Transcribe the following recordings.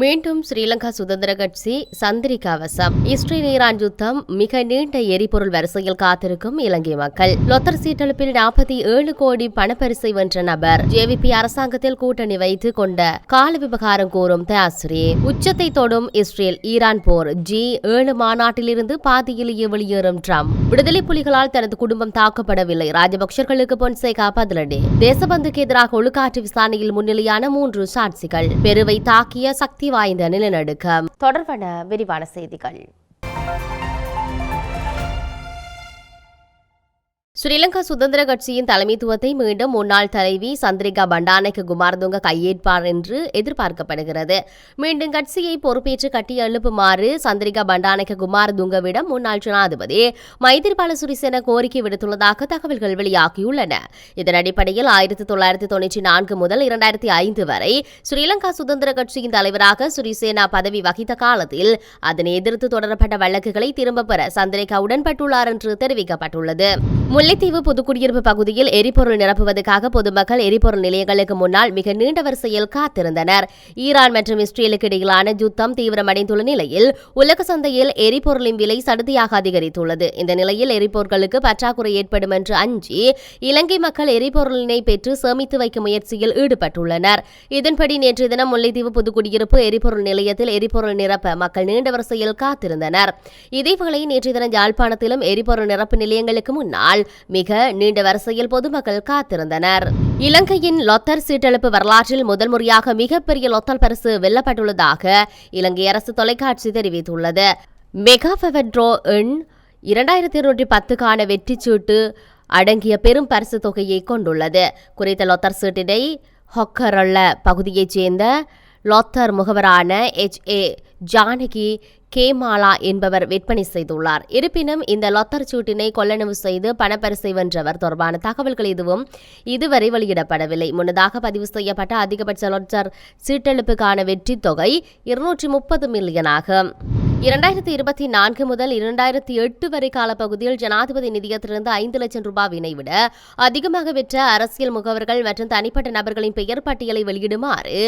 மீண்டும் ஸ்ரீலங்கா சுதந்திர கட்சி சந்திரிகா வசம். இஸ்ரேல் ஈரான் யுத்தம் மிக நீண்ட எரிபொருள் வரிசையில் காத்திருக்கும் இலங்கை மக்கள். லொத்தர் சீட்டெழுப்பில் நாற்பத்தி ஏழு கோடி பணப்பரிசை வென்ற நபர் ஜேவிபி அரசாங்கத்தில் கூட்டணி வைத்து கொண்ட கால விவகாரம் கூறும் தயாஸ்ரீ உச்சத்தை தொடும் இஸ்ரேல் ஈரான் போர் ஜி ஏழு மாநாட்டிலிருந்து பாதியிலேயே வெளியேறும் ட்ரம்ப். விடுதலை புலிகளால் தனது குடும்பம் தாக்கப்படவில்லை. ராஜபக்சர்களுக்கு பொன்சேகா பதிலடி. தேசபந்துக்கு எதிராக ஒழுக்காற்று விசாரணையில் முன்னிலையான மூன்று சாட்சிகள். பெருவை தாக்கிய சக்தி வாய்ந்த நிலநடுக்கம் தொடர்பான விரிவான செய்திகள். ஸ்ரீலங்கா சுதந்திர கட்சியின் தலைமைத்துவத்தை மீண்டும் முன்னாள் தலைவி சந்திரிகா பண்டானைக்கு குமாரதுங்க கையேற்பார் என்று எதிர்பார்க்கப்படுகிறது. மீண்டும் கட்சியை பொறுப்பேற்று கட்டி எழுப்புமாறு சந்திரிகா பண்டானைக்கு குமாரதுங்கவிடம் முன்னாள் ஜனாதிபதி மைத்திரிபால சிறிசேன கோரிக்கை விடுத்துள்ளதாக தகவல்கள் வெளியாகியுள்ளன. இதன் அடிப்படையில் ஆயிரத்தி தொள்ளாயிரத்தி தொன்னூற்றி நான்கு முதல் இரண்டாயிரத்தி ஐந்து வரை ஸ்ரீலங்கா சுதந்திர கட்சியின் தலைவராக சிறிசேனா பதவி வகித்த காலத்தில் அதனை எதிர்த்து தொடரப்பட்ட வழக்குகளை திரும்பப் பெற சந்திரிகா உடன்பட்டுள்ளார் என்று தெரிவிக்கப்பட்டுள்ளது. முல்லைத்தீவு புதுக்குடியிருப்பு பகுதியில் எரிபொருள் நிரப்புவதற்காக பொதுமக்கள் எரிபொருள் நிலையங்களுக்கு முன்னால் மிக நீண்ட வரிசையில் காத்திருந்தனர். ஈரான் மற்றும் இஸ்ரேலுக்கு இடையிலான யுத்தம் தீவிரமடைந்துள்ள நிலையில் உலக சந்தையில் எரிபொருளின் விலை சடுதியாக அதிகரித்துள்ளது. இந்த நிலையில் எரிபொருட்களுக்கு பற்றாக்குறை ஏற்படும் என்று அஞ்சி இலங்கை மக்கள் எரிபொருளினை பெற்று சேமித்து வைக்கும் முயற்சியில் ஈடுபட்டுள்ளனர். இதன்படி நேற்று தினம் முல்லைத்தீவு புதுக்குடியிருப்பு எரிபொருள் நிலையத்தில் எரிபொருள் நிரப்ப மக்கள் நீண்ட வரிசையில் காத்திருந்தனர். இதேவேளை நேற்று தினம் யாழ்ப்பாணத்திலும் எரிபொருள் நிரப்பு நிலையங்களுக்கு முன்னால் மிக நீண்ட வரிசையில் பொதுமக்கள் காத்திருந்தனர். இலங்கையின் லொத்தர் சீட்டெழுப்பு வரலாற்றில் முதல் முறையாக மிகப்பெரிய லொத்தல் பரிசு வெல்லப்பட்டுள்ளதாக இலங்கை அரசு தொலைக்காட்சி தெரிவித்துள்ளது. மெகா ஃபெவட்ரோ எண் இரண்டாயிரத்தி இருநூற்றி பத்துக்கான வெற்றி சீட்டு அடங்கிய பெரும் பரிசு தொகையை கொண்டுள்ளது. குறித்த லொத்தர் சீட்டினை ஹொக்கரொல்ல பகுதியைச் சேர்ந்த லொத்தர் முகவரான எச். ஏ. ஜானகி கேமாலா என்பவர் விற்பனை செய்துள்ளார். இருப்பினும் இந்த லொத்தர் சூட்டினை கொள்ளளவு செய்து பணப்பரிசை வென்றவர் தொடர்பான தகவல்கள் எதுவும் இதுவரை வெளியிடப்படவில்லை. முன்னதாக பதிவு செய்யப்பட்ட அதிகபட்ச லொத்தர் சீட்டெழுப்புக்கான வெற்றி தொகை இருநூற்றி முப்பது மில்லியன் ஆகும் இரண்டாயிரத்தி இருபத்தி நான்கு முதல் இரண்டாயிரத்தி எட்டு வரை காலப்பகுதியில் ஜனாதிபதி நிதியத்திலிருந்து ஐந்து லட்சம் ரூபாவினை விட அதிகமாக பெற்ற அரசியல் முகவர்கள் மற்றும் தனிப்பட்ட நபர்களின் பெயர் பட்டியலை வெளியிடுமாறு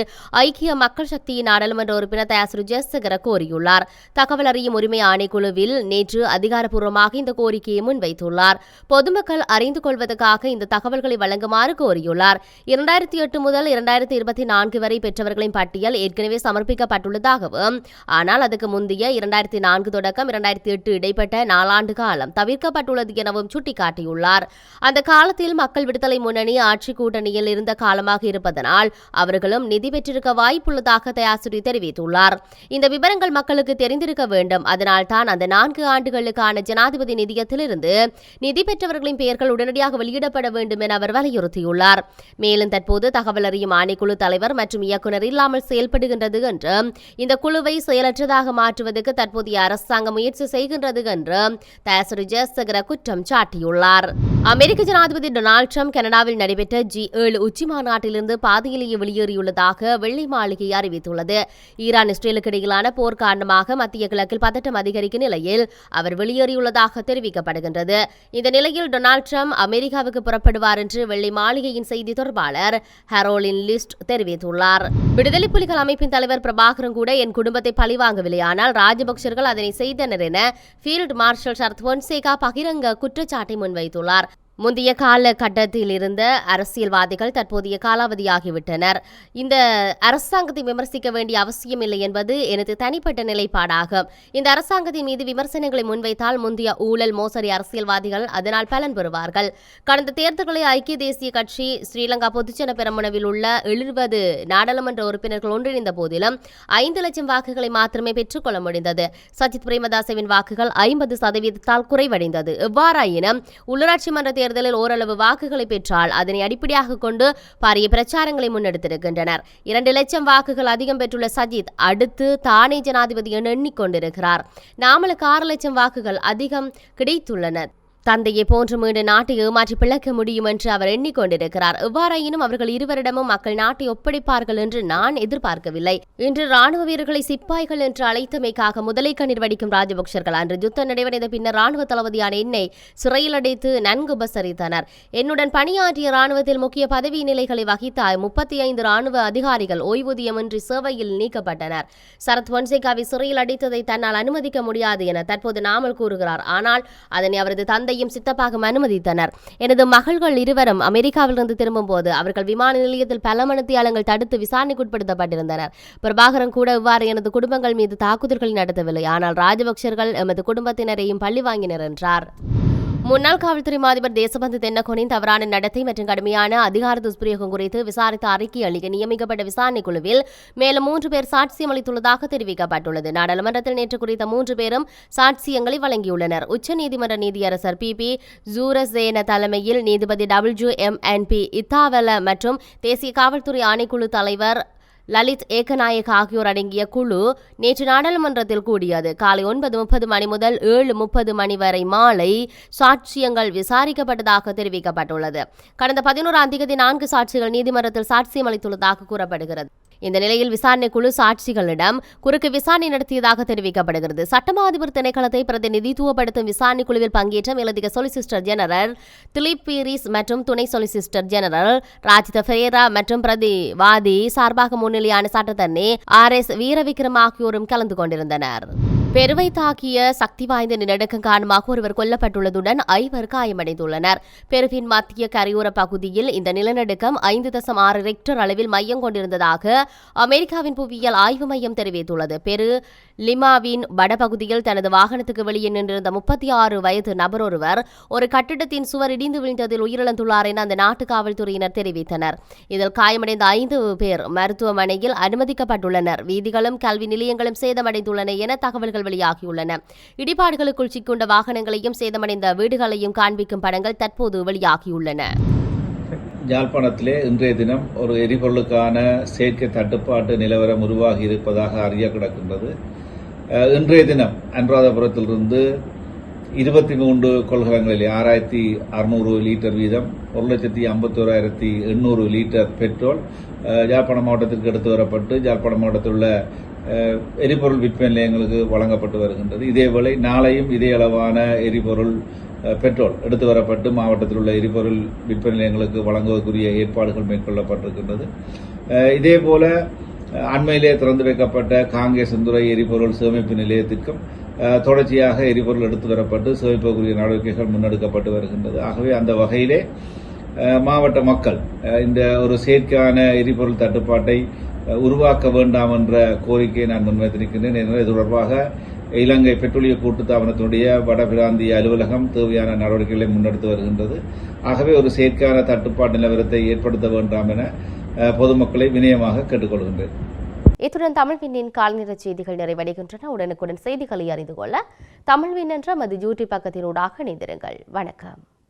ஐக்கிய மக்கள் சக்தியின் நாடாளுமன்ற உறுப்பினர் தயாசுரு ஜெயசகர கோரியுள்ளார். தகவல் அறியும் உரிமை ஆணைக்குழுவில் நேற்று அதிகாரப்பூர்வமாக இந்த கோரிக்கையை முன்வைத்துள்ளார். பொதுமக்கள் அறிந்து கொள்வதற்காக இந்த தகவல்களை வழங்குமாறு கோரியுள்ளார். இரண்டாயிரத்தி எட்டு முதல் இரண்டாயிரத்தி இருபத்தி நான்கு வரை பெற்றவர்களின் பட்டியல் ஏற்கனவே சமர்ப்பிக்கப்பட்டுள்ளதாகவும் ஆனால் அதுக்கு முந்தைய இரண்டாயிரத்தி நான்கு தொடக்கம் இரண்டாயிரத்தி எட்டு இடைப்பட்ட நாலாண்டு காலம் தவிர்க்கப்பட்டுள்ளது எனவும் சுட்டிக்காட்டியுள்ளார். அந்த காலத்தில் மக்கள் விடுதலை முன்னணி ஆட்சி கூட்டணியில் இருந்த காலமாக இருப்பதனால் அவர்களும் நிதி பெற்றிருக்க வாய்ப்புள்ளதாக தயாசுரி தெரிவித்துள்ளார். இந்த விவரங்கள் மக்களுக்கு தெரிந்திருக்க வேண்டும். அதனால் தான் அந்த நான்கு ஆண்டுகளுக்கான ஜனாதிபதி நிதியத்திலிருந்து நிதி பெற்றவர்களின் பெயர்கள் உடனடியாக வெளியிடப்பட வேண்டும் என அவர் வலியுறுத்தியுள்ளார். மேலும் தற்போது தகவல் அறியும் ஆணைக்குழு தலைவர் மற்றும் இயக்குநர் இல்லாமல் செயல்படுகின்றது என்றும் இந்த குழுவை செயலற்றதாக மாற்றுவது மாற்றுவதற்கு தற்போதைய அரசாங்கம் முயற்சி செய்கின்றது என்று தயாசுரி ஜெயசகர குற்றம் சாட்டியுள்ளார். அமெரிக்க ஜனாதிபதி டொனால்டு ட்ரம்ப் கனடாவில் நடைபெற்ற ஜி ஏழு உச்சி மாநாட்டிலிருந்து பாதையிலேயே வெளியேறியுள்ளதாக வெள்ளை மாளிகை அறிவித்துள்ளது. ஈரான் இஸ்ரேலுக்கு இடையிலான போர் காரணமாக மத்திய கிழக்கில் பதட்டம் அதிகரிக்கும் நிலையில் அவர் வெளியேறியுள்ளதாக தெரிவிக்கப்படுகின்றது. இந்த நிலையில் டொனால்டு ட்ரம்ப் அமெரிக்காவுக்கு புறப்படுவார் என்று வெள்ளை மாளிகையின் செய்தி தொடர்பாளர் ஹரோலின் லிஸ்ட் தெரிவித்துள்ளார். விடுதலை புலிகள் அமைப்பின் தலைவர் பிரபாகரன் கூட என் குடும்பத்தை பழிவாங்கவில்லை ஆனால் ராஜபக்சர்கள் அதனை செய்தனர் என ஃபீல்டு மார்ஷல் சரத் பொன்சேகா பகிரங்க குற்றச்சாட்டை முன்வைத்துள்ளார். முந்தைய காலகட்டத்தில் இருந்த அரசியல்வாதிகள் தற்போதைய காலாவதியாகிவிட்டனர். இந்த அரசாங்கத்தை விமர்சிக்க வேண்டிய அவசியம் இல்லை என்பது எனது தனிப்பட்ட நிலைப்பாடாகும். இந்த அரசாங்கத்தின் மீது விமர்சனங்களை முன்வைத்தால் முந்தைய ஊழல் மோசடி அரசியல்வாதிகள் அதனால் பலன் பெறுவார்கள். கடந்த தேர்தல்களில் ஐக்கிய தேசிய கட்சி ஸ்ரீலங்கா பொதுஜன பெரமுனவில் உள்ள எழுபது நாடாளுமன்ற உறுப்பினர்கள் ஒன்றிணைந்த போதிலும் ஐந்து லட்சம் வாக்குகளை மாத்திரமே பெற்றுக்கொள்ள முடிந்தது. சஜித் பிரேமதாசவின் வாக்குகள் ஐம்பது சதவீதத்தால் குறைவடைந்தது. எவ்வாறாயினும் உள்ளாட்சி மன்ற தேர்தலில் ஓரளவு வாக்குகளை பெற்றால் அதனை அடிப்படையாக கொண்டு பாரிய பிரச்சாரங்களை முன்னெடுத்திருக்கின்றனர். இரண்டு லட்சம் வாக்குகள் அதிகம் பெற்றுள்ள சஜித் அடுத்து தானே ஜனாதிபதி என எண்ணிக்கொண்டிருக்கிறார். நாமலுக்கு ஆறு லட்சம் வாக்குகள் அதிகம் கிடைத்துள்ளன. தந்தையை போன்று மீண்டும் நாட்டை ஏமாற்றி பிளக்க முடியும் என்று அவர் எண்ணிக்கொண்டிருக்கிறார். எவ்வாறாயினும் அவர்கள் இருவரிடமும் மக்கள் நாட்டை ஒப்படைப்பார்கள் என்று நான் எதிர்பார்க்கவில்லை. இன்று ராணுவ வீரர்களை சிப்பாய்கள் என்று அழைத்தமைக்காக முதலை கண்ணீர் வடிக்கும் ராஜபக்சர்கள் அன்று யுத்தம் நடைபெற்ற பின்னர் ராணுவ தளபதியான என்னை சிறையில் அடைத்து நன்கு உபசரித்தனர். என்னுடன் பணியாற்றிய ராணுவத்தில் முக்கிய பதவி நிலைகளை வகித்த முப்பத்தி ஐந்து ராணுவ அதிகாரிகள் ஓய்வூதியமின்றி சேவையில் நீக்கப்பட்டனர். சரத் பொன்சேகாவை சிறையில் அடைத்ததை தன்னால் அனுமதிக்க முடியாது என தற்போது நாமல் கூறுகிறார். ஆனால் அதனை அவரது தந்தை தந்தையும் சித்தப்பாகும் அனுமதித்தனர். எனது மகள்கள் இருவரும் அமெரிக்காவிலிருந்து திரும்பும் போது அவர்கள் விமான நிலையத்தில் பல மனத்தியாளங்கள் தடுத்து விசாரணைக்குட்படுத்தப்பட்டிருந்தனர். பிரபாகரன் கூட இவ்வாறு எனது குடும்பங்கள் மீது தாக்குதல்களை நடத்தவில்லை. ஆனால் ராஜபக்சர்கள் எமது குடும்பத்தினரையும் பள்ளி வாங்கினர் என்றார். முன்னாள் காவல்துறை மாதிபர் தேசபந்து தென்னகோனின் தவறான நடத்தை மற்றும் கடுமையான அதிகார துஷ்பிரயோகம் குறித்து விசாரித்த அறிக்கை அளிக்க நியமிக்கப்பட்ட விசாரணை குழுவில் மேலும் மூன்று பேர் சாட்சியம் அளித்துள்ளதாக தெரிவிக்கப்பட்டுள்ளது. நாடாளுமன்றத்தில் நேற்று குறித்த மூன்று பேரும் சாட்சியங்களை வழங்கியுள்ளனர். உச்சநீதிமன்ற நீதியரசர் பி. பி. ஜூரசேன தலைமையில் நீதிபதி W M N P Ittawala மற்றும் தேசிய காவல்துறை ஆணைக்குழு தலைவர் லலித் ஏகநாயக் ஆகியோர் அடங்கிய குழு நேற்று நாடாளுமன்றத்தில் கூடியது. காலை ஒன்பது முப்பது மணி முதல் ஏழு முப்பது மணி வரை மாலை சாட்சியங்கள் விசாரிக்கப்பட்டதாக தெரிவிக்கப்பட்டுள்ளது. கடந்த பதினோராம் தேதி நான்கு சாட்சிகள் நீதிமன்றத்தில் சாட்சியம் அளித்துள்ளதாக கூறப்படுகிறது. இந்த நிலையில் விசாரணை குழு சாட்சிகளிடம் குறுக்கு விசாரணை நடத்தியதாக தெரிவிக்கப்படுகிறது. சட்டமா அதிபர் திணைக்களத்தை பிரதிநிதித்துவப்படுத்தும் விசாரணை குழுவில் பங்கேற்ற மேலதிக சொலிசிஸ்டர் ஜெனரல் திலீப் பீரிஸ் மற்றும் துணை சொலிசிஸ்டர் ஜெனரல் ராஜித ஃபெரேரா மற்றும் பிரதிவாதி சார்பாக முன்னிலையான சட்டத்தண்ணி ஆர் எஸ் வீரவிக்ரம் ஆகியோரும் கலந்து கொண்டிருந்தனர். பெருவை தாக்கிய சக்தி வாய்ந்த நிலநடுக்கம் காரணமாக ஒருவர் கொல்லப்பட்டுள்ளதுடன் ஐவர் காயமடைந்துள்ளனர். பெருவின் மத்திய கரையோர பகுதியில் இந்த நிலநடுக்கம் ஐந்து தசம் ஆறு ரெக்டர் அளவில் மையம் கொண்டிருந்ததாக அமெரிக்காவின் புவியியல் ஆய்வு மையம் தெரிவித்துள்ளது. பெரு லிமாவின் வடபகுதியில் தனது வாகனத்துக்கு வெளியே நின்றிருந்த முப்பத்தி ஆறு வயது நபர் ஒருவர் ஒரு கட்டிடத்தின் சுவர் இடிந்து விழுந்ததில் உயிரிழந்துள்ளார் என அந்த நாட்டு காவல்துறையினர் தெரிவித்தனர். இதில் காயமடைந்த ஐந்து பேர் மருத்துவமனையில் அனுமதிக்கப்பட்டுள்ளனர். வீதிகளும் கல்வி நிலையங்களும் சேதமடைந்துள்ளன என தகவல்கள் வெளியாகியுள்ளன. இடிபாடுகளுக்குள் சிக்குண்ட வாகனங்களையும் சேதமடைந்த வீடுகளையும் காண்பிக்கும் படங்கள் தற்போது வெளியாகியுள்ளன. யாழ்ப்பாணத்திலே இன்றைய தினம் ஒரு எரிபொருளுக்கான செயற்கை தட்டுப்பாட்டு நிலவரம் உருவாகி இருப்பதாக அறிய கிடக்கின்றது. இன்றைய தினம் அனுராதபுரத்திலிருந்து இருபத்தி மூன்று கொள்கலங்களில் ஆறாயிரத்தி அறுநூறு லிட்டர் வீதம் ஒரு லட்சத்தி ஐம்பத்தி ஓராயிரத்தி எண்ணூறு லிட்டர் பெட்ரோல் யாழ்ப்பாணம் மாவட்டத்திற்கு எடுத்து வரப்பட்டு யாழ்ப்பாணம் மாவட்டத்தில் உள்ள எரிபொருள் விற்பனை நிலையங்களுக்கு வழங்கப்பட்டு வருகின்றது. இதேவேளை நாளையும் இதே அளவான எரிபொருள் பெட்ரோல் எடுத்து வரப்பட்டு மாவட்டத்தில் உள்ள எரிபொருள் விற்பனை நிலையங்களுக்கு வழங்குவதற்குரிய ஏற்பாடுகள் மேற்கொள்ளப்பட்டிருக்கின்றது. அஹ், இதேபோல அண்மையிலே திறந்து வைக்கப்பட்ட காங்கேசந்துறை எரிபொருள் சேமிப்பு நிலையத்திற்கும் தொடர்ச்சியாக எரிபொருள் எடுத்து வரப்பட்டு சேமிப்பதற்குரிய நடவடிக்கைகள் முன்னெடுக்கப்பட்டு வருகின்றது. ஆகவே அந்த வகையிலே மாவட்ட மக்கள் இந்த ஒரு செயற்கையான எரிபொருள் தட்டுப்பாட்டை உருவாக்க வேண்டாம் என்ற கோரிக்கையை நான் முன்வைத்திருக்கின்றேன். எனவே இது தொடர்பாக இலங்கை பெட்ரோலிய கூட்டுத்தாபனத்தினுடைய வடபிராந்திய அலுவலகம் தேவையான நடவடிக்கைகளை முன்னெடுத்து வருகின்றது. ஆகவே ஒரு செயற்கையான தட்டுப்பாட்டு நிலவரத்தை ஏற்படுத்த வேண்டாம் என பொதுமக்களை வினயமாக கேட்டுக்கொள்கின்றேன். இத்துடன் தமிழ் கால்நிற செய்திகள் நிறைவடைகின்றன. உடனுக்குடன் செய்திகளை அறிந்து கொள்ள தமிழ்வின் என்ற மது யூடியூப் பக்கத்தினூடாக இணைந்திருங்கள். வணக்கம்.